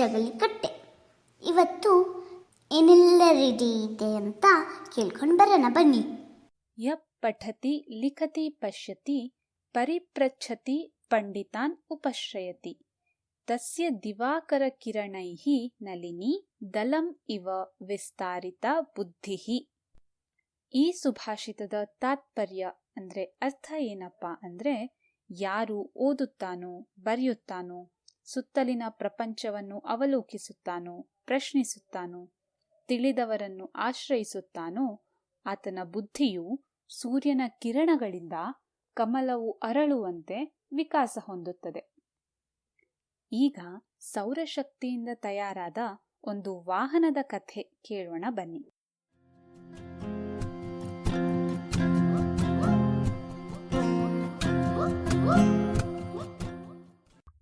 ಜಗಲಿಕಟ್ಟೆ ಇವತ್ತು ಏನೆಲ್ಲ ರೆಡಿ ಇದೆ ಅಂತ ಕೇಳ್ಕೊಂಡು ಬರೋಣ, ಬನ್ನಿ. ಯ ಪಠತಿ ಲಿಖತಿ ಪಶ್ಯತಿ ಪರಿಪ್ರಚ್ಛತಿ ಪಂಡಿತಾನ್ ಉಪಶ್ರಯತಿ. ತಸ್ಯ ದಿವಾಕರ ಕಿರಣೈಹಿ ನಲಿನಿ ದಲಂ ಇವ ವಿಸ್ತಾರಿತ ಬುದ್ಧಿಹಿ. ಈ ಸುಭಾಷಿತದ ತಾತ್ಪರ್ಯ ಅಂದ್ರೆ ಅರ್ಥ ಏನಪ್ಪ ಅಂದ್ರೆ ಯಾರು ಓದುತ್ತಾನೋ, ಬರೆಯುತ್ತಾನೋ ಸುತ್ತಲಿನ ಪ್ರಪಂಚವನ್ನು ಅವಲೋಕಿಸುತ್ತಾನೋ, ಪ್ರಶ್ನಿಸುತ್ತಾನೋ, ತಿಳಿದವರನ್ನು ಆಶ್ರಯಿಸುತ್ತಾನೋ, ಆತನ ಬುದ್ಧಿಯು ಸೂರ್ಯನ ಕಿರಣಗಳಿಂದ ಕಮಲವು ಅರಳುವಂತೆ ವಿಕಾಸ ಹೊಂದುತ್ತದೆ. ಈಗ ಸೌರಶಕ್ತಿಯಿಂದ ತಯಾರಾದ ಒಂದು ವಾಹನದ ಕಥೆ ಕೇಳೋಣ ಬನ್ನಿ.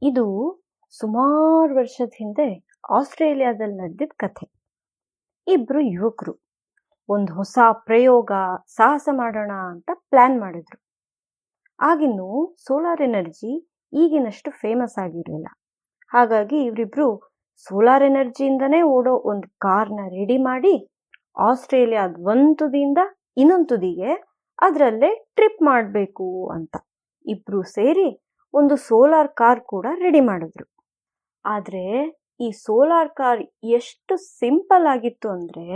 ಇದು ಸುಮಾರು ವರ್ಷದ ಹಿಂದೆ ಆಸ್ಟ್ರೇಲಿಯಾದಲ್ಲಿ ನಡೆದಿದ್ದ ಕಥೆ. ಇಬ್ರು ಯುವಕರು ಒಂದು ಹೊಸ ಪ್ರಯೋಗ, ಸಾಹಸ ಮಾಡೋಣ ಅಂತ ಪ್ಲಾನ್ ಮಾಡಿದ್ರು. ಆಗಿನ್ನು ಸೋಲಾರ್ ಎನರ್ಜಿ ಈಗಿನಷ್ಟು ಫೇಮಸ್ ಆಗಿರಲಿಲ್ಲ. ಹಾಗಾಗಿ ಇವರಿಬ್ರು ಸೋಲಾರ್ ಎನರ್ಜಿಯಿಂದನೇ ಓಡೋ ಒಂದು ಕಾರ್ನ ರೆಡಿ ಮಾಡಿ ಆಸ್ಟ್ರೇಲಿಯಾದ ಒಂದು ತುದಿಯಿಂದ ಇನ್ನೊಂದು ತುದಿಗೆ ಅದರಲ್ಲೇ ಟ್ರಿಪ್ ಮಾಡಬೇಕು ಅಂತ. ಇಬ್ರು ಸೇರಿ ಒಂದು ಸೋಲಾರ್ ಕಾರ್ ಕೂಡ ರೆಡಿ ಮಾಡಿದ್ರು. ಆದರೆ ಈ ಸೋಲಾರ್ ಕಾರ್ ಎಷ್ಟು ಸಿಂಪಲ್ ಆಗಿತ್ತು ಅಂದರೆ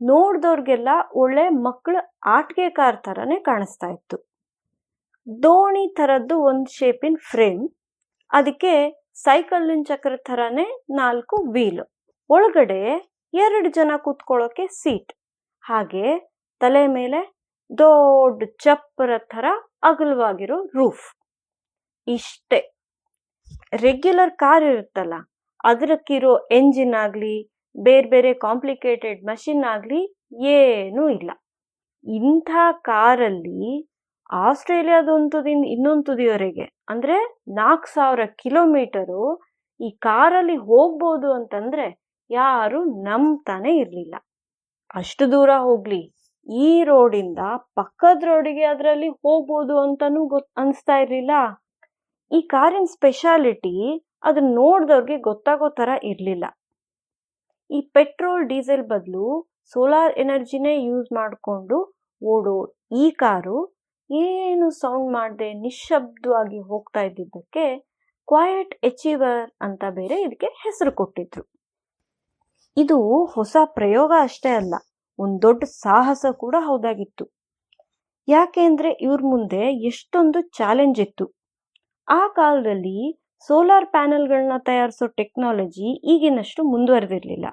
ನೋಡಿದವ್ರಿಗೆಲ್ಲ ಒಳ್ಳೆ ಮಕ್ಕಳ ಆಟಿಕೆ ಕಾರ್ ಥರನೇ ಕಾಣಿಸ್ತಾ ಇತ್ತು. ದೋಣಿ ಥರದ್ದು ಒಂದು ಶೇಪಿನ ಫ್ರೇಮ್, ಅದಕ್ಕೆ ಸೈಕಲ್ಲಿನ ಚಕ್ರ ಥರನೇ ನಾಲ್ಕು ವೀಲ್, ಒಳಗಡೆ ಎರಡು ಜನ ಕೂತ್ಕೊಳ್ಳೋಕೆ ಸೀಟ್, ಹಾಗೆ ತಲೆ ಮೇಲೆ ದೊಡ್ಡ ಚಪ್ಪರ ಥರ ಅಗಲವಾಗಿರೋ ರೂಫ್. ಇಷ್ಟೇ. ರೆಗ್ಯುಲರ್ ಕಾರ್ ಇರುತ್ತಲ್ಲ ಅದಕ್ಕಿರೋ ಎಂಜಿನ್ ಆಗಲಿ, ಬೇರೆ ಬೇರೆ ಕಾಂಪ್ಲಿಕೇಟೆಡ್ ಮಷಿನ್ ಆಗಲಿ ಏನೂ ಇಲ್ಲ. ಇಂಥ ಕಾರಲ್ಲಿ ಆಸ್ಟ್ರೇಲಿಯಾದ ದಿನ ಇನ್ನೊಂದು ತುದಿಯವರೆಗೆ ಅಂದರೆ ನಾಲ್ಕು ಸಾವಿರ ಕಿಲೋಮೀಟರು ಈ ಕಾರಲ್ಲಿ ಹೋಗ್ಬೋದು ಅಂತಂದರೆ ಯಾರು ನಂಬ್ತಾನೆ ಇರಲಿಲ್ಲ. ಅಷ್ಟು ದೂರ ಹೋಗಲಿ, ಈ ರೋಡಿಂದ ಪಕ್ಕದ ರೋಡಿಗೆ ಅದರಲ್ಲಿ ಹೋಗ್ಬೋದು ಅಂತಲೂ ಗೊತ್, ಅನಿಸ್ತಾ ಇರಲಿಲ್ಲ. ಈ ಕಾರಿನ ಸ್ಪೆಷಾಲಿಟಿ ಅದನ್ನ ನೋಡಿದವ್ರಿಗೆ ಗೊತ್ತಾಗೋ ಥರ ಇರಲಿಲ್ಲ. ಈ ಪೆಟ್ರೋಲ್ ಡೀಸೆಲ್ ಬದಲು ಸೋಲಾರ್ ಎನರ್ಜಿನೇ ಯೂಸ್ ಮಾಡಿಕೊಂಡು ಓಡೋ ಈ ಕಾರು ಏನು ಸೌಂಡ್ ಮಾಡದೆ ನಿಶಬ್ದವಾಗಿ ಹೋಗ್ತಾ ಇದ್ದಿದ್ದಕ್ಕೆ ಕ್ವಾಯಟ್ ಎಚೀವರ್ ಅಂತ ಬೇರೆ ಇದಕ್ಕೆ ಹೆಸರು ಕೊಟ್ಟಿದ್ರು. ಇದು ಹೊಸ ಪ್ರಯೋಗ ಅಷ್ಟೇ ಅಲ್ಲ, ಒಂದು ದೊಡ್ಡ ಸಾಹಸ ಕೂಡ ಹೌದಾಗಿತ್ತು. ಯಾಕೆಂದ್ರೆ ಇವ್ರ ಮುಂದೆ ಎಷ್ಟೊಂದು ಚಾಲೆಂಜ್ ಇತ್ತು. ಆ ಕಾಲದಲ್ಲಿ ಸೋಲಾರ್ ಪ್ಯಾನೆಲ್ಗಳನ್ನ ತಯಾರಿಸೋ ಟೆಕ್ನಾಲಜಿ ಈಗಿನಷ್ಟು ಮುಂದುವರೆದಿರಲಿಲ್ಲ.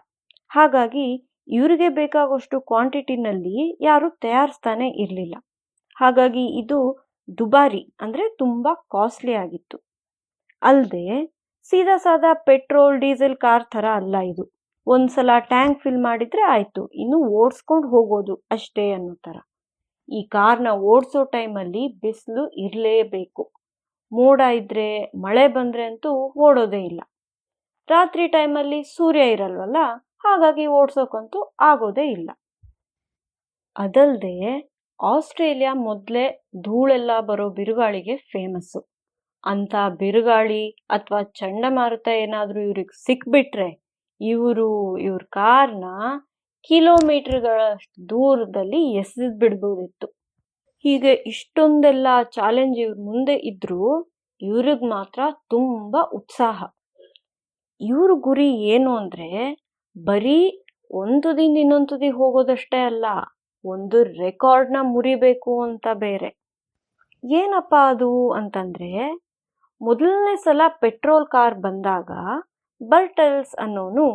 ಹಾಗಾಗಿ ಇವರಿಗೆ ಬೇಕಾಗುವಷ್ಟು ಕ್ವಾಂಟಿಟಿನಲ್ಲಿ ಯಾರು ತಯಾರಿಸ್ತಾನೆ ಇರಲಿಲ್ಲ. ಹಾಗಾಗಿ ಇದು ದುಬಾರಿ ಅಂದರೆ ತುಂಬ ಕಾಸ್ಟ್ಲಿ ಆಗಿತ್ತು. ಅಲ್ಲದೆ ಸೀದಾ ಸಾದಾ ಪೆಟ್ರೋಲ್, ಡೀಸೆಲ್ ಕಾರ್ ಥರ ಅಲ್ಲ ಇದು. ಒಂದ್ಸಲ ಟ್ಯಾಂಕ್ ಫಿಲ್ ಮಾಡಿದರೆ ಆಯಿತು, ಇನ್ನು ಓಡಿಸ್ಕೊಂಡು ಹೋಗೋದು ಅಷ್ಟೇ ಅನ್ನೋ ಥರ. ಈ ಕಾರ್ನ ಓಡಿಸೋ ಟೈಮಲ್ಲಿ ಬಿಸಿಲು ಇರಲೇಬೇಕು. ಮೋಡ ಇದ್ರೆ, ಮಳೆ ಬಂದರೆ ಅಂತೂ ಓಡೋದೇ ಇಲ್ಲ. ರಾತ್ರಿ ಟೈಮಲ್ಲಿ ಸೂರ್ಯ ಇರಲ್ವಲ್ಲ? ಹಾಗಾಗಿ ಓಡ್ಸೋಕ್ಕಂತೂ ಆಗೋದೇ ಇಲ್ಲ. ಅದಲ್ಲದೆ ಆಸ್ಟ್ರೇಲಿಯಾ ಮೊದಲೇ ಧೂಳೆಲ್ಲ ಬರೋ ಬಿರುಗಾಳಿಗೆ ಫೇಮಸ್ಸು ಅಂಥ ಬಿರುಗಾಳಿ ಅಥವಾ ಚಂಡಮಾರುತ ಏನಾದರೂ ಇವ್ರಿಗೆ ಸಿಕ್ಬಿಟ್ರೆ, ಇವರು, ಇವ್ರ ಕಾರ್ನ ಕಿಲೋಮೀಟರ್ಗಳಷ್ಟು ದೂರದಲ್ಲಿ ಎಸೆದು ಬಿಡ್ಬೋದಿತ್ತು. ಹೀಗೆ ಇಷ್ಟೊಂದೆಲ್ಲ ಚಾಲೆಂಜ್ ಇವ್ರ ಮುಂದೆ ಇದ್ದರೂ ಇವ್ರಿಗೆ ಮಾತ್ರ ತುಂಬ ಉತ್ಸಾಹ. ಇವ್ರ ಗುರಿ ಏನು ಅಂದರೆ ಬರೀ ಒಂದು ದಿನ ಇನ್ನೊಂದು ತುದಿ ಹೋಗೋದಷ್ಟೇ ಅಲ್ಲ, ಒಂದು ರೆಕಾರ್ಡ್ನ ಮುರಿಬೇಕು ಅಂತ ಬೇರೆ. ಏನಪ್ಪ ಅದು ಅಂತಂದರೆ ಮೊದಲನೇ ಸಲ ಪೆಟ್ರೋಲ್ ಕಾರ್ ಬಂದಾಗ ಬರ್ಟಲ್ಸ್ ಅನ್ನೋನು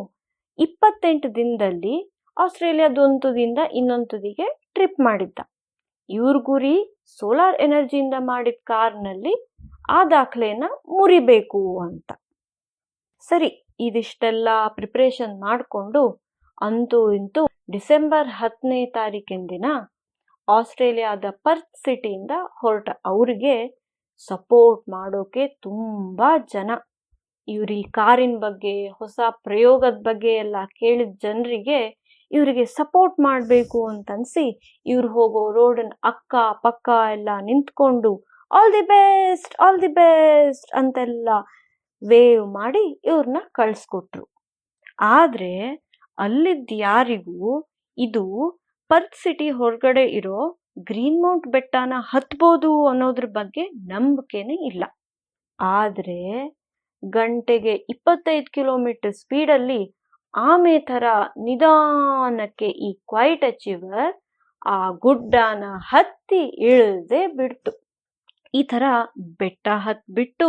ಇಪ್ಪತ್ತೆಂಟು ದಿನದಲ್ಲಿ ಆಸ್ಟ್ರೇಲಿಯಾದ ಒಂದು ತುದಿಯಿಂದ ಇನ್ನೊಂದು ದಿಗೆ ಟ್ರಿಪ್ ಮಾಡಿದ್ದ. ಇವ್ರ ಗುರಿ ಸೋಲಾರ್ ಎನರ್ಜಿಯಿಂದ ಮಾಡಿದ ಕಾರ್ನಲ್ಲಿ ಆ ದಾಖಲೆಯನ್ನು ಮುರಿಬೇಕು ಅಂತ. ಸರಿ, ಇದಿಷ್ಟೆಲ್ಲ ಪ್ರಿಪ್ರೇಷನ್ ಮಾಡಿಕೊಂಡು ಅಂತೂ ಇಂತೂ ಡಿಸೆಂಬರ್ ಹತ್ತನೇ ತಾರೀಕಿನ ದಿನ ಆಸ್ಟ್ರೇಲಿಯಾದ ಪರ್ತ್ ಸಿಟಿಯಿಂದ ಹೊರಟ ಅವರಿಗೆ ಸಪೋರ್ಟ್ ಮಾಡೋಕೆ ತುಂಬ ಜನ. ಇವ್ರ ಈ ಕಾರಿನ ಬಗ್ಗೆ, ಹೊಸ ಪ್ರಯೋಗದ ಬಗ್ಗೆ ಎಲ್ಲ ಕೇಳಿದ ಜನರಿಗೆ ಇವರಿಗೆ ಸಪೋರ್ಟ್ ಮಾಡಬೇಕು ಅಂತನ್ಸಿ ಇವ್ರು ಹೋಗೋ ರೋಡನ್ ಅಕ್ಕ, ಪಕ್ಕ ಎಲ್ಲ ನಿಂತ್ಕೊಂಡು all the best all the best ಅಂತೆಲ್ಲ ವೇವ್ ಮಾಡಿ ಇವ್ರನ್ನ ಕಳಿಸ್ಕೊಟ್ರು. ಆದರೆ ಅಲ್ಲಿದ್ದ ಯಾರಿಗೂ ಇದು ಪರ್ತ್ ಸಿಟಿ ಹೊರಗಡೆ ಇರೋ ಗ್ರೀನ್ ಮೌಂಟ್ ಬೆಟ್ಟನ ಹತ್ಬೋದು ಅನ್ನೋದ್ರ ಬಗ್ಗೆ ನಂಬಿಕೆನೇ ಇಲ್ಲ. ಆದರೆ ಗಂಟೆಗೆ ಇಪ್ಪತ್ತೈದು ಕಿಲೋಮೀಟರ್ ಸ್ಪೀಡಲ್ಲಿ ಆಮೆ ಥರ ನಿಧಾನಕ್ಕೆ ಈ ಕ್ವೈಟ್ ಅಚೀವರ್ ಆ ಗುಡ್ಡನ ಹತ್ತಿ ಇಳದೆ ಬಿಡ್ತು. ಈ ಥರ ಬೆಟ್ಟ ಹತ್ಬಿಟ್ಟು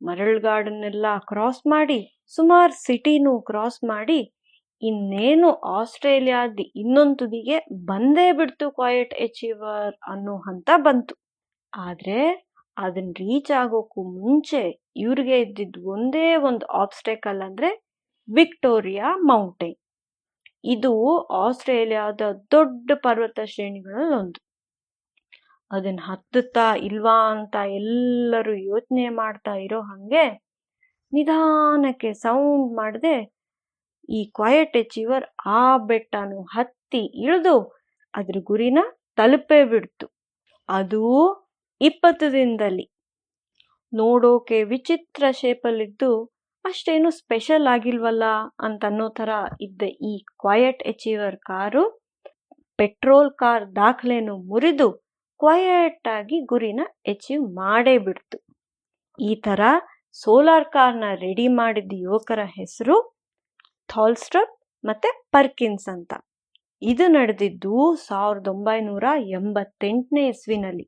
ಮರಳು ಗಾರ್ಡನ್ ಎಲ್ಲ ಕ್ರಾಸ್ ಮಾಡಿ, ಸುಮಾರು ಸಿಟಿನೂ ಕ್ರಾಸ್ ಮಾಡಿ, ಇನ್ನೇನು ಆಸ್ಟ್ರೇಲಿಯಾದ ಇನ್ನೊಂದು ತುದಿಗೆ ಬಂದೇ ಬಿಡ್ತು ಕ್ವಾಯಟ್ ಅಚೀವರ್ ಅನ್ನೋ ಹಂತ ಬಂತು. ಆದ್ರೆ ಅದನ್ನ ರೀಚ್ ಆಗೋಕ್ಕೂ ಮುಂಚೆ ಇವ್ರಿಗೆ ಇದ್ದಿದ್ದು ಒಂದೇ ಒಂದು ಆಬ್ಸ್ಟೆಕಲ್ ಅಂದ್ರೆ ವಿಕ್ಟೋರಿಯಾ ಮೌಂಟೇನ್. ಇದು ಆಸ್ಟ್ರೇಲಿಯಾದ ದೊಡ್ಡ ಪರ್ವತ ಶ್ರೇಣಿಗಳಲ್ಲಿ ಒಂದು. ಅದನ್ನ ಹತ್ತುತ್ತಾ ಇಲ್ವಾ ಅಂತ ಎಲ್ಲರೂ ಯೋಚನೆ ಮಾಡ್ತಾ ಇರೋ ಹಾಗೆ ನಿಧಾನಕ್ಕೆ ಸೌಂಡ್ ಮಾಡದೆ ಈ ಕ್ವಯಟ್ ಅಚೀವರ್ ಆ ಬೆಟ್ಟನು ಹತ್ತಿ ಇಳಿದು ಅದ್ರ ಗುರಿನ ತಲುಪೇ ಬಿಡ್ತು. ಅದು ಇಪ್ಪತ್ತು ದಿನದಲ್ಲಿ. ನೋಡೋಕೆ ವಿಚಿತ್ರ ಶೇಪಲ್ಲಿದ್ದು ಅಷ್ಟೇನು ಸ್ಪೆಷಲ್ ಆಗಿಲ್ವಲ್ಲ ಅಂತ ಅನ್ನೋ ಥರ ಇದ್ದ ಈ quiet achiever car petrol car ದಾಖಲೆಯನ್ನು ಮುರಿದು ಕ್ವಾಯಟ್ ಆಗಿ ಗುರಿನ ಅಚೀವ್ ಮಾಡೇ ಬಿಡ್ತು. ಈ ಥರ ಸೋಲಾರ್ ಕಾರ್ನ ರೆಡಿ ಮಾಡಿದ ಯುವಕರ ಹೆಸರು ಥಾಲ್ಸ್ಟ್ರಪ್ ಮತ್ತು ಪರ್ಕಿನ್ಸ್ ಅಂತ. ಇದು ನಡೆದಿದ್ದು ಸಾವಿರದ ಒಂಬೈನೂರ ಎಂಬತ್ತೆಂಟನೇ ಇಸ್ವಿನಲ್ಲಿ.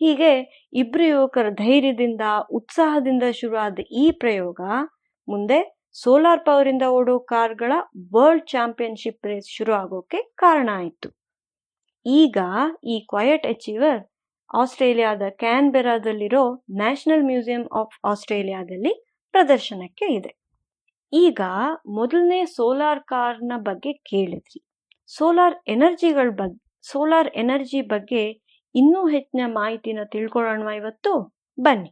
ಹೀಗೆ ಇಬ್ಬರು ಯುವಕರ ಧೈರ್ಯದಿಂದ, ಉತ್ಸಾಹದಿಂದ ಶುರುವಾದ ಈ ಪ್ರಯೋಗ, ಮುಂದೆ ಸೋಲಾರ್ ಪವರಿಂದ ಓಡೋ ಕಾರ್ಗಳ ವರ್ಲ್ಡ್ ಚಾಂಪಿಯನ್ಶಿಪ್ ರೇಸ್ ಶುರು ಆಗೋಕೆ ಕಾರಣ ಆಯಿತು. ಈಗ ಈ ಕ್ವಯಟ್ ಅಚೀವರ್ ಆಸ್ಟ್ರೇಲಿಯಾದ ಕ್ಯಾನ್ಬೆರಾದಲ್ಲಿರೋ ನ್ಯಾಷನಲ್ ಮ್ಯೂಸಿಯಂ ಆಫ್ ಆಸ್ಟ್ರೇಲಿಯಾದಲ್ಲಿ ಪ್ರದರ್ಶನಕ್ಕೆ ಇದೆ. ಈಗ ಮೊದಲನೇ ಸೋಲಾರ್ ಕಾರ್ನ ಬಗ್ಗೆ ಕೇಳಿದ್ರಿ. ಸೋಲಾರ್ ಎನರ್ಜಿಗಳ ಬಗ್ಗೆ ಸೋಲಾರ್ ಎನರ್ಜಿ ಬಗ್ಗೆ ಇನ್ನೂ ಹೆಚ್ಚಿನ ಮಾಹಿತಿನ ತಿಳ್ಕೊಳ್ಳೋಣ ಇವತ್ತು? ಬನ್ನಿ.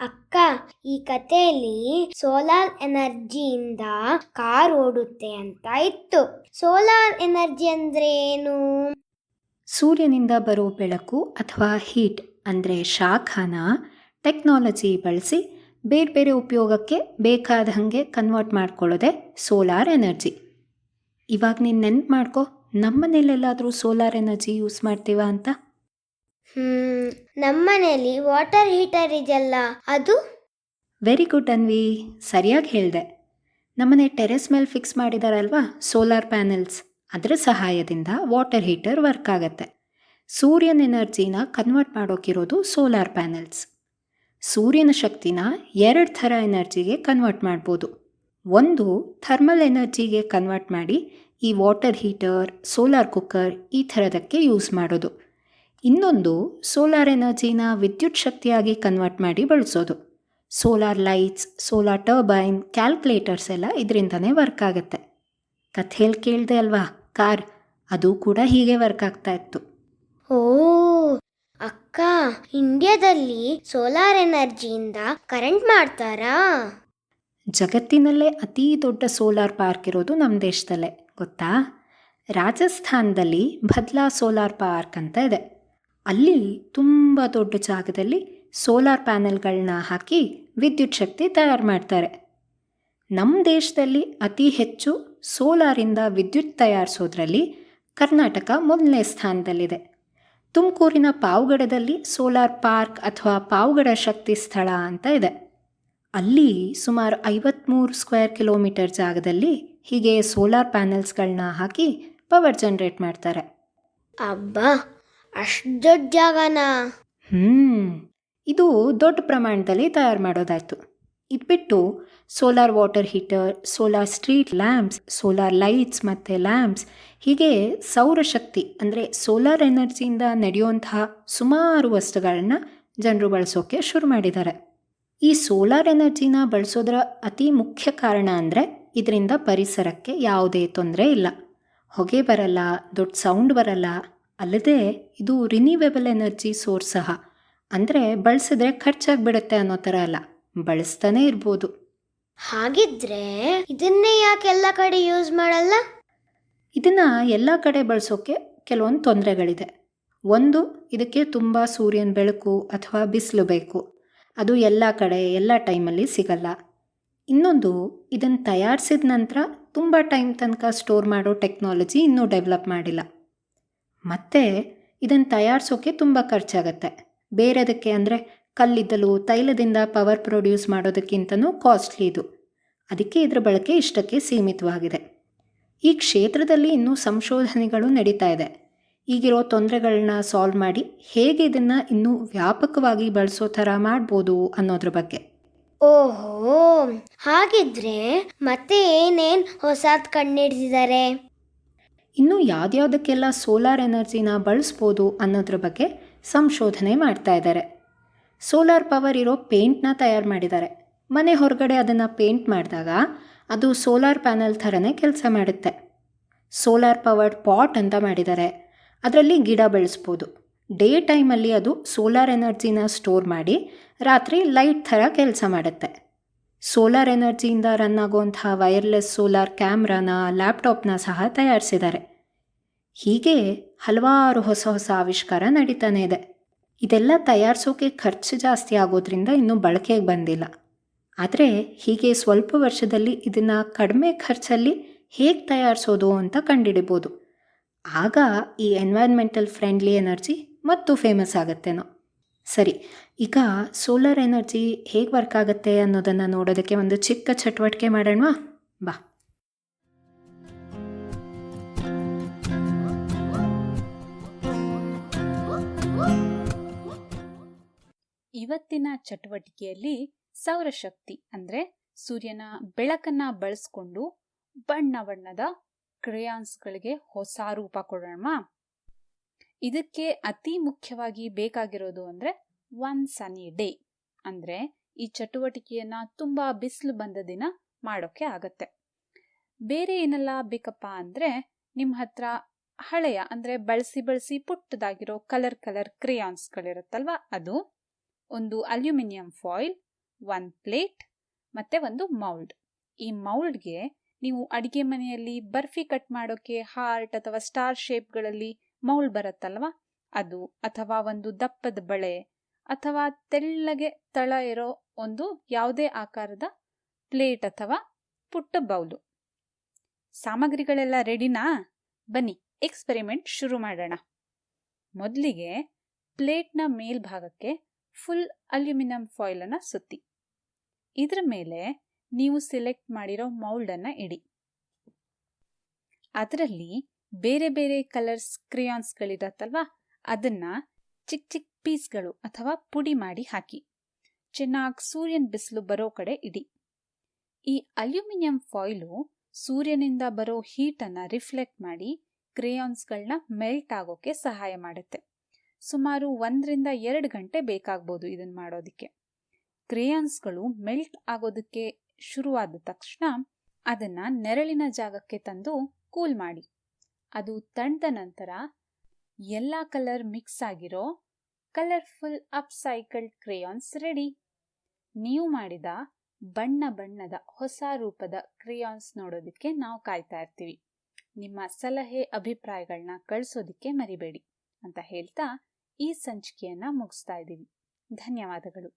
ಅಕ್ಕ ಈ ಕಥೆಯಲ್ಲಿ ಸೋಲಾರ್ ಎನರ್ಜಿಯಿಂದ ಕಾರ್ ಓಡುತ್ತೆ ಅಂತ ಇತ್ತು. ಸೋಲಾರ್ ಎನರ್ಜಿ ಅಂದ್ರೆ ಏನು ಸೂರ್ಯನಿಂದ ಬರೋ ಬೆಳಕು ಅಥವಾ ಹೀಟ್ ಅಂದರೆ ಶಾಖನ ಟೆಕ್ನಾಲಜಿ ಬಳಸಿ ಬೇರೆ ಬೇರೆ ಉಪಯೋಗಕ್ಕೆ ಬೇಕಾದ ಹಾಗೆ ಕನ್ವರ್ಟ್ ಮಾಡ್ಕೊಳ್ಳೋದೆ ಸೋಲಾರ್ ಎನರ್ಜಿ ಇವಾಗ ನೀನು ನೆನ್ಪು ಮಾಡ್ಕೊ ನಮ್ಮನೇಲೆಲ್ಲಾದರೂ ಸೋಲಾರ್ ಎನರ್ಜಿ ಯೂಸ್ ಮಾಡ್ತೀವ ಅಂತ? ಹ್ಮ್ ನಮ್ಮನೇಲಿ ವಾಟರ್ ಹೀಟರ್ ಇದೆಯಲ್ಲ ಅದು? ವೆರಿ ಗುಡ್ ಅನ್ವಿ ಸರಿಯಾಗಿ ಹೇಳಿದೆ. ನಮ್ಮನೆ ಟೆರೆಸ್ ಮೇಲೆ ಫಿಕ್ಸ್ ಮಾಡಿದಾರಲ್ವಾ ಸೋಲಾರ್ ಪ್ಯಾನೆಲ್ಸ್ ಅದರ ಸಹಾಯದಿಂದ ವಾಟರ್ ಹೀಟರ್ ವರ್ಕ್ ಆಗುತ್ತೆ. ಸೂರ್ಯನ ಎನರ್ಜಿನ ಕನ್ವರ್ಟ್ ಮಾಡೋಕ್ಕಿರೋದು ಸೋಲಾರ್ ಪ್ಯಾನೆಲ್ಸ್ ಸೂರ್ಯನ ಶಕ್ತಿನ ಎರಡು ಥರ ಎನರ್ಜಿಗೆ ಕನ್ವರ್ಟ್ ಮಾಡ್ಬೋದು. ಒಂದು ಥರ್ಮಲ್ ಎನರ್ಜಿಗೆ ಕನ್ವರ್ಟ್ ಮಾಡಿ ಈ ವಾಟರ್ ಹೀಟರ್ ಸೋಲಾರ್ ಕುಕ್ಕರ್ ಈ ಥರದಕ್ಕೆ ಯೂಸ್ ಮಾಡೋದು. ಇನ್ನೊಂದು ಸೋಲಾರ್ ಎನರ್ಜಿನ ವಿದ್ಯುತ್ ಶಕ್ತಿಯಾಗಿ ಕನ್ವರ್ಟ್ ಮಾಡಿ ಬಳಸೋದು. Solar lights solar turbine calculators ಎಲ್ಲ ಇದರಿಂದನೇ ವರ್ಕ್ ಆಗುತ್ತೆ. ಕಥೆಯಲ್ಲಿ ಕೇಳಿದೆ ಅಲ್ವಾ? ಕಾರ್, ಅದು ಕೂಡ ಹೀಗೆ ವರ್ಕ್ ಆಗ್ತಾ ಇತ್ತು. ಓ ಅಕ್ಕ, ಇಂಡಿಯಾದಲ್ಲಿ ಸೋಲಾರ್ ಎನರ್ಜಿಯಿಂದ ಕರೆಂಟ್ ಮಾಡ್ತಾರಾ? ಜಗತ್ತಿನಲ್ಲೇ ಅತಿ ದೊಡ್ಡ ಸೋಲಾರ್ ಪಾರ್ಕ್ ಇರೋದು ನಮ್ಮ ದೇಶದಲ್ಲೇ, ಗೊತ್ತಾ? ರಾಜಸ್ಥಾನದಲ್ಲಿ ಭದ್ಲಾ ಸೋಲಾರ್ ಪಾರ್ಕ್ ಅಂತ ಇದೆ. ಅಲ್ಲಿ ತುಂಬ ದೊಡ್ಡ ಜಾಗದಲ್ಲಿ ಸೋಲಾರ್ ಪ್ಯಾನೆಲ್ಗಳನ್ನ ಹಾಕಿ ವಿದ್ಯುತ್ ಶಕ್ತಿ ತಯಾರು ಮಾಡ್ತಾರೆ. ನಮ್ಮ ದೇಶದಲ್ಲಿ ಅತಿ ಹೆಚ್ಚು ಸೋಲಾರಿಂದ ವಿದ್ಯುತ್ ತಯಾರಿಸೋದ್ರಲ್ಲಿ ಕರ್ನಾಟಕ ಮೊದಲನೇ ಸ್ಥಾನದಲ್ಲಿದೆ. ತುಮಕೂರಿನ ಪಾವಗಡದಲ್ಲಿ ಸೋಲಾರ್ ಪಾರ್ಕ್ ಅಥವಾ ಪಾವಗಡ ಶಕ್ತಿ ಸ್ಥಳ ಅಂತ ಇದೆ. ಅಲ್ಲಿ ಸುಮಾರು ಐವತ್ತ್ಮೂರು ಸ್ಕ್ವೇರ್ ಕಿಲೋಮೀಟರ್ ಜಾಗದಲ್ಲಿ ಹೀಗೆ ಸೋಲಾರ್ ಪ್ಯಾನೆಲ್ಸ್ಗಳನ್ನ ಹಾಕಿ ಪವರ್ ಜನ್ರೇಟ್ ಮಾಡ್ತಾರೆ. ಅಬ್ಬಾ ಅಷ್ಟು ದೊಡ್ಡ ಜಾಗನಾ? ಹ್ಞೂ ಇದು ದೊಡ್ಡ ಪ್ರಮಾಣದಲ್ಲಿ ತಯಾರು ಮಾಡೋದಾಯಿತು. ಇದು ಬಿಟ್ಟು solar water heater, solar street lamps, solar lights ಮತ್ತು ಲ್ಯಾಂಪ್ಸ್, ಹೀಗೆ ಸೌರಶಕ್ತಿ ಅಂದರೆ ಸೋಲಾರ್ ಎನರ್ಜಿಯಿಂದ ನಡೆಯುವಂತಹ ಸುಮಾರು ವಸ್ತುಗಳನ್ನ ಜನರು ಬಳಸೋಕ್ಕೆ ಶುರು ಮಾಡಿದ್ದಾರೆ. ಈ ಸೋಲಾರ್ ಎನರ್ಜಿನ ಬಳಸೋದರ ಅತಿ ಮುಖ್ಯ ಕಾರಣ ಅಂದರೆ ಇದರಿಂದ ಪರಿಸರಕ್ಕೆ ಯಾವುದೇ ತೊಂದರೆ ಇಲ್ಲ. ಹೊಗೆ ಬರಲ್ಲ, ದೊಡ್ಡ ಸೌಂಡ್ ಬರಲ್ಲ, ಅಲ್ಲದೆ ಇದು ರಿನ್ಯೂವೇಬಲ್ ಎನರ್ಜಿ ಸೋರ್ಸ್ ಸಹ. ಅಂದರೆ ಬಳಸಿದ್ರೆ ಖರ್ಚಾಗಿಬಿಡುತ್ತೆ ಅನ್ನೋ ಥರ ಅಲ್ಲ. ಬಳಸ್ತಾನೆ ಇರ್ಬೋದು. ಹಾಗಿದ್ರೆ ಇದನ್ನೇ ಯಾಕೆ ಎಲ್ಲ ಕಡೆ ಯೂಸ್ ಮಾಡಲ್ಲ? ಇದನ್ನ ಎಲ್ಲ ಕಡೆ ಬಳಸೋಕೆ ಕೆಲವೊಂದು ತೊಂದರೆಗಳಿದೆ. ಒಂದು ಇದಕ್ಕೆ ತುಂಬ ಸೂರ್ಯನ ಬೆಳಕು ಅಥವಾ ಬಿಸಿಲು ಬೇಕು. ಅದು ಎಲ್ಲ ಕಡೆ ಎಲ್ಲ ಟೈಮಲ್ಲಿ ಸಿಗಲ್ಲ. ಇನ್ನೊಂದು ಇದನ್ನು ತಯಾರಿಸಿದ ನಂತರ ತುಂಬ ಟೈಮ್ ತನಕ ಸ್ಟೋರ್ ಮಾಡೋ ಟೆಕ್ನಾಲಜಿ ಇನ್ನೂ ಡೆವಲಪ್ ಮಾಡಿಲ್ಲ. ಮತ್ತು ಇದನ್ನು ತಯಾರಿಸೋಕ್ಕೆ ತುಂಬ ಖರ್ಚಾಗತ್ತೆ. ಬೇರೆದಕ್ಕೆ ಅಂದರೆ ಕಲ್ಲಿದ್ದಲು ತೈಲದಿಂದ ಪವರ್ ಪ್ರೊಡ್ಯೂಸ್ ಮಾಡೋದಕ್ಕಿಂತನೂ ಕಾಸ್ಟ್ಲಿ ಇದು. ಅದಕ್ಕೆ ಇದರ ಬಳಕೆ ಇಷ್ಟಕ್ಕೆ ಸೀಮಿತವಾಗಿದೆ. ಈ ಕ್ಷೇತ್ರದಲ್ಲಿ ಇನ್ನೂ ಸಂಶೋಧನೆಗಳು ನಡೀತಾ ಇದೆ. ಈಗಿರೋ ತೊಂದರೆಗಳನ್ನ ಸಾಲ್ವ್ ಮಾಡಿ ಹೇಗೆ ಇದನ್ನು ಇನ್ನೂ ವ್ಯಾಪಕವಾಗಿ ಬಳಸೋ ಥರ ಮಾಡ್ಬೋದು ಅನ್ನೋದ್ರ ಬಗ್ಗೆ. ಓಹೋ ಹಾಗಿದ್ರೆ ಮತ್ತೆ ಏನೇನ್ ಹೊಸದ್ ಕಂಡಿಡಿದಿದ್ದಾರೆ ಇನ್ನು ಯಾವ್ದಾವುದಕ್ಕೆಲ್ಲ ಸೋಲಾರ್ ಎನರ್ಜಿನ ಬಳಸ್ಬೋದು ಅನ್ನೋದ್ರ ಬಗ್ಗೆ ಸಂಶೋಧನೆ ಮಾಡ್ತಾ ಇದ್ದಾರೆ ಸೋಲಾರ್ ಪವರ್ ಇರೋ ಪೇಂಟ್ನ ತಯಾರು ಮಾಡಿದ್ದಾರೆ. ಮನೆ ಹೊರಗಡೆ ಅದನ್ನು ಪೇಂಟ್ ಮಾಡಿದಾಗ ಅದು ಸೋಲಾರ್ ಪ್ಯಾನಲ್ ಥರನೇ ಕೆಲಸ ಮಾಡುತ್ತೆ. ಸೋಲಾರ್ ಪವರ್ಡ್ ಪಾಟ್ ಅಂತ ಮಾಡಿದ್ದಾರೆ. ಅದರಲ್ಲಿ ಗಿಡ ಬೆಳೆಸ್ಬೋದು. ಡೇ ಟೈಮಲ್ಲಿ ಅದು ಸೋಲಾರ್ ಎನರ್ಜಿನ ಸ್ಟೋರ್ ಮಾಡಿ ರಾತ್ರಿ ಲೈಟ್ ಥರ ಕೆಲಸ ಮಾಡುತ್ತೆ. ಸೋಲಾರ್ ಎನರ್ಜಿಯಿಂದ ರನ್ ಆಗುವಂತಹ ವೈರ್ಲೆಸ್ ಸೋಲಾರ್ ಕ್ಯಾಮ್ರಾನ, ಲ್ಯಾಪ್ಟಾಪ್ನ ಸಹ ತಯಾರಿಸಿದ್ದಾರೆ. ಹೀಗೆ ಹಲವಾರು ಹೊಸ ಹೊಸ ಆವಿಷ್ಕಾರ ನಡೀತಾನೆ ಇದೆ. ಇದೆಲ್ಲ ತಯಾರಿಸೋಕೆ ಖರ್ಚು ಜಾಸ್ತಿ ಆಗೋದ್ರಿಂದ ಇನ್ನೂ ಬಳಕೆಗೆ ಬಂದಿಲ್ಲ. ಆದರೆ ಹೀಗೆ ಸ್ವಲ್ಪ ವರ್ಷದಲ್ಲಿ ಇದನ್ನು ಕಡಿಮೆ ಖರ್ಚಲ್ಲಿ ಹೇಗೆ ತಯಾರಿಸೋದು ಅಂತ ಕಂಡುಹಿಡಿಬೋದು ಆಗ ಈ ಎನ್ವೈರ್ಮೆಂಟಲ್ ಫ್ರೆಂಡ್ಲಿ ಎನರ್ಜಿ ಮತ್ತು ಫೇಮಸ್ ಆಗುತ್ತೇನೋ. ಸರಿ, ಈಗ ಸೋಲಾರ್ ಎನರ್ಜಿ ಹೇಗೆ ವರ್ಕ್ ಆಗುತ್ತೆ ಅನ್ನೋದನ್ನು ನೋಡೋದಕ್ಕೆ ಒಂದು ಚಿಕ್ಕ ಚಟುವಟಿಕೆ ಮಾಡೋಣವಾ? ಇವತ್ತಿನ ಚಟುವಟಿಕೆಯಲ್ಲಿ ಸೌರಶಕ್ತಿ ಅಂದ್ರೆ ಸೂರ್ಯನ ಬೆಳಕನ್ನ ಬಳಸ್ಕೊಂಡು ಬಣ್ಣ ಬಣ್ಣದ ಕ್ರೇಯಾನ್ಸ್ಗಳಿಗೆ ಹೊಸ ರೂಪ ಕೊಡೋಣ ಇದಕ್ಕೆ ಅತಿ ಮುಖ್ಯವಾಗಿ ಬೇಕಾಗಿರೋದು ಅಂದ್ರೆ ಒನ್ ಸನಿ ಡೇ ಅಂದ್ರೆ ಈ ಚಟುವಟಿಕೆಯನ್ನ ತುಂಬಾ ಬಿಸಿಲು ಬಂದ ದಿನ ಮಾಡೋಕೆ ಆಗತ್ತೆ. ಬೇರೆ ಏನೆಲ್ಲ ಬೇಕಪ್ಪ ಅಂದ್ರೆ ನಿಮ್ಮ ಹತ್ರ ಹಳೆಯ ಅಂದ್ರೆ ಬಳಸಿ ಬಳಸಿ ಪುಟ್ಟದಾಗಿರೋ ಕಲರ್ ಕಲರ್ ಕ್ರೇಯಾನ್ಸ್ಗಳಿರುತ್ತಲ್ವ ಅದು? ಒಂದು ಅಲ್ಯೂಮಿನಿಯಂ ಫಾಯಿಲ್, ಒಂದು ಪ್ಲೇಟ್, ಮತ್ತು ಒಂದು ಮೌಲ್ಡ್. ಈ ಮೌಲ್ಡ್ಗೆ ನೀವು ಅಡುಗೆ ಮನೆಯಲ್ಲಿ ಬರ್ಫಿ ಕಟ್ ಮಾಡೋಕ್ಕೆ ಹಾರ್ಟ್ ಅಥವಾ ಸ್ಟಾರ್ ಶೇಪ್ಗಳಲ್ಲಿ ಮೌಲ್ಡ್ ಬರುತ್ತಲ್ವಾ? ಅದು ಅಥವಾ ಒಂದು ದಪ್ಪದ ಬಳೆ ಅಥವಾ ತೆಳ್ಳಗೆ ತಳ ಇರೋ ಒಂದು ಯಾವುದೇ ಆಕಾರದ ಪ್ಲೇಟ್ ಅಥವಾ ಪುಟ್ಟ ಬೌಲು. ಸಾಮಗ್ರಿಗಳೆಲ್ಲ ರೆಡಿನಾ? ಬನ್ನಿ, ಎಕ್ಸ್ಪೆರಿಮೆಂಟ್ ಶುರು ಮಾಡೋಣ. ಮೊದಲಿಗೆ ಪ್ಲೇಟ್ನ ಮೇಲ್ಭಾಗಕ್ಕೆ ಫುಲ್ ಅಲ್ಯೂಮಿನಿಯಂ ಫಾಯಿಲನ್ನು ಸುತ್ತಿ. ಇದರ ಮೇಲೆ ನೀವು ಸೆಲೆಕ್ಟ್ ಮಾಡಿರೋ ಮೌಲ್ಡನ್ನು ಇಡಿ. ಅದರಲ್ಲಿ ಬೇರೆ ಬೇರೆ ಕಲರ್ಸ್ ಕ್ರಿಯಾನ್ಸ್ಗಳಿರತ್ತಲ್ವ ಅದನ್ನ ಚಿಕ್ಕ ಚಿಕ್ಕ ಪೀಸ್ಗಳು ಅಥವಾ ಪುಡಿ ಮಾಡಿ ಹಾಕಿ. ಚೆನ್ನಾಗಿ ಸೂರ್ಯನ ಬಿಸಿಲು ಬರೋ ಕಡೆ ಇಡಿ. ಈ ಅಲ್ಯೂಮಿನಿಯಂ ಫಾಯಿಲು ಸೂರ್ಯನಿಂದ ಬರೋ ಹೀಟನ್ನು ರಿಫ್ಲೆಕ್ಟ್ ಮಾಡಿ ಕ್ರೇಯಾನ್ಸ್ಗಳನ್ನ ಮೆಲ್ಟ್ ಆಗೋಕ್ಕೆ ಸಹಾಯ ಮಾಡುತ್ತೆ. ಸುಮಾರು ಒಂದರಿಂದ ಎರಡು ಗಂಟೆ ಬೇಕಾಗ್ಬೋದು ಇದನ್ನು ಮಾಡೋದಕ್ಕೆ. ಕ್ರೇಯಾನ್ಸ್ಗಳು ಮೆಲ್ಟ್ ಆಗೋದಕ್ಕೆ ಶುರುವಾದ ತಕ್ಷಣ ಅದನ್ನು ನೆರಳಿನ ಜಾಗಕ್ಕೆ ತಂದು ಕೂಲ್ ಮಾಡಿ. ಅದು ತಣ್ದ ನಂತರ ಎಲ್ಲ ಕಲರ್ ಮಿಕ್ಸ್ ಆಗಿರೋ ಕಲರ್ಫುಲ್ ಅಪ್ಸೈಕಲ್ಡ್ ಕ್ರೇಯಾನ್ಸ್ ರೆಡಿ. ನೀವು ಮಾಡಿದ ಬಣ್ಣ ಬಣ್ಣದ ಹೊಸ ರೂಪದ ಕ್ರೇಯಾನ್ಸ್ ನೋಡೋದಕ್ಕೆ ನಾವು ಕಾಯ್ತಾ ಇರ್ತೀವಿ. ನಿಮ್ಮ ಸಲಹೆ ಅಭಿಪ್ರಾಯಗಳನ್ನ ಕಳಿಸೋದಕ್ಕೆ ಮರಿಬೇಡಿ ಅಂತ ಹೇಳ್ತಾ ಈ ಸಂಚಿಕೆಯನ್ನ ಮುಗಿಸ್ತಾ ಇದ್ದೀವಿ. ಧನ್ಯವಾದಗಳು.